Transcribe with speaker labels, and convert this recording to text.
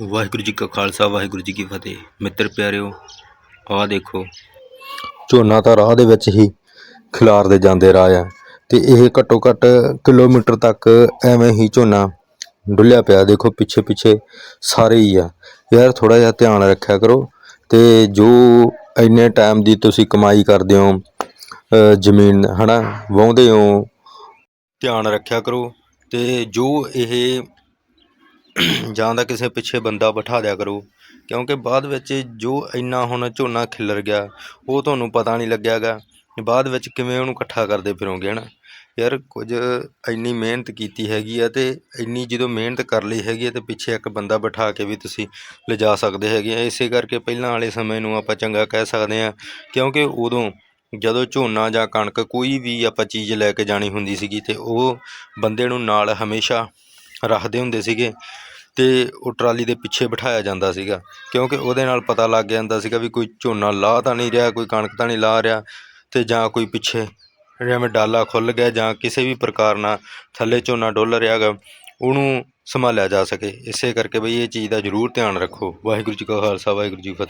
Speaker 1: ਵਾਹਿਗੁਰੂ ਜੀ ਕਾ ਖਾਲਸਾ, ਵਾਹਿਗੁਰੂ ਜੀ ਕੀ ਫਤਿਹ। ਮਿੱਤਰ ਪਿਆਰਿਓ, ਆਹ ਦੇਖੋ। ਝੋਨਾ ਤਾਂ ਰਾਹ ਦੇ ਵਿੱਚ ਹੀ ਖਿਲਾਰਦੇ ਜਾਂਦੇ ਰਾਹ ਆ ਤੇ ਇਹ ਘੱਟੋ ਘੱਟ ਕਿਲੋਮੀਟਰ ਤੱਕ ਐਵੇਂ ਹੀ ਝੋਨਾ ਡੁੱਲਿਆ ਪਿਆ। ਦੇਖੋ, ਪਿੱਛੇ ਪਿੱਛੇ ਸਾਰੇ ਹੀ ਆ। ਯਾਰ ਥੋੜਾ ਜਿਹਾ ਧਿਆਨ ਰੱਖਿਆ ਕਰੋ ਤੇ ਜੋ ਇੰਨੇ ਟਾਈਮ ਦੀ ਤੁਸੀਂ ਕਮਾਈ ਕਰਦੇ ਹੋ ਜ਼ਮੀਨ, ਹਨਾ, ਵਾਹੁੰਦੇ ਹੋ, ਧਿਆਨ ਰੱਖਿਆ ਕਰੋ ਤੇ ਜੋ ਇਹ ਜਾਂ ਤਾਂ ਕਿਸੇ ਪਿੱਛੇ ਬੰਦਾ ਬਿਠਾ ਦਿਆ ਕਰੋ, ਕਿਉਂਕਿ ਬਾਅਦ ਵਿੱਚ ਜੋ ਇੰਨਾ ਹੁਣ ਝੋਨਾ ਖਿਲਰ ਗਿਆ, ਉਹ ਤੁਹਾਨੂੰ ਪਤਾ ਨਹੀਂ ਲੱਗਿਆ ਗਾ ਬਾਅਦ ਵਿੱਚ ਕਿਵੇਂ ਉਹਨੂੰ ਇਕੱਠਾ ਕਰਦੇ ਫਿਰੋਂਗੇ ਹੈ ਨਾ ਯਾਰ ਕੁਝ ਇੰਨੀ ਮਿਹਨਤ ਕੀਤੀ ਹੈਗੀ ਆ ਅਤੇ ਇੰਨੀ ਜਦੋਂ ਮਿਹਨਤ ਕਰ ਲਈ ਹੈਗੀ ਹੈ ਤੇ ਪਿੱਛੇ ਇੱਕ ਬੰਦਾ ਬਿਠਾ ਕੇ ਵੀ ਤੁਸੀਂ ਲਿਜਾ ਸਕਦੇ ਹੈਗੇ ਆ। ਇਸੇ ਕਰਕੇ ਪਹਿਲਾਂ ਵਾਲੇ ਸਮੇਂ ਨੂੰ ਆਪਾਂ ਚੰਗਾ ਕਹਿ ਸਕਦੇ ਹਾਂ ਕਿਉਂਕਿ ਉਦੋਂ ਜਦੋਂ ਝੋਨਾ ਜਾਂ ਕਣਕ ਕੋਈ ਵੀ ਆਪਾਂ ਚੀਜ਼ ਲੈ ਕੇ ਜਾਣੀ ਹੁੰਦੀ ਸੀਗੀ ਤੇ ਉਹ ਬੰਦੇ ਨੂੰ ਨਾਲ ਹਮੇਸ਼ਾ ਰੱਖਦੇ ਹੁੰਦੇ ਸੀਗੇ ਤੇ ਉਹ ਟਰਾਲੀ ਦੇ ਪਿੱਛੇ ਬਿਠਾਇਆ ਜਾਂਦਾ ਸੀਗਾ, ਕਿਉਂਕਿ ਉਹਦੇ ਨਾਲ ਪਤਾ ਲੱਗ ਜਾਂਦਾ ਸੀਗਾ ਵੀ ਕੋਈ ਝੋਨਾ ਲਾਹ ਤਾਂ ਨਹੀਂ ਰਿਹਾ, ਕੋਈ ਕਣਕ ਤਾਂ ਨਹੀਂ ਲਾਹ ਰਿਹਾ ਤੇ ਜਾਂ ਕੋਈ ਪਿੱਛੇ ਜਿਵੇਂ ਡਾਲਾ ਖੁੱਲ ਗਿਆ ਜਾਂ ਕਿਸੇ ਵੀ ਪ੍ਰਕਾਰ ਨਾਲ ਥੱਲੇ ਝੋਨਾ ਡੁੱਲ ਰਿਹਾ ਗਾ ਉਹਨੂੰ ਸੰਭਾਲਿਆ ਜਾ ਸਕੇ। ਇਸੇ ਕਰਕੇ ਬਈ ਇਹ ਚੀਜ਼ ਦਾ ਜ਼ਰੂਰ ਧਿਆਨ ਰੱਖੋ। ਵਾਹਿਗੁਰੂ ਜੀ ਕਾ ਖਾਲਸਾ, ਵਾਹਿਗੁਰੂ ਜੀ ਕੀ ਫਤਿਹ।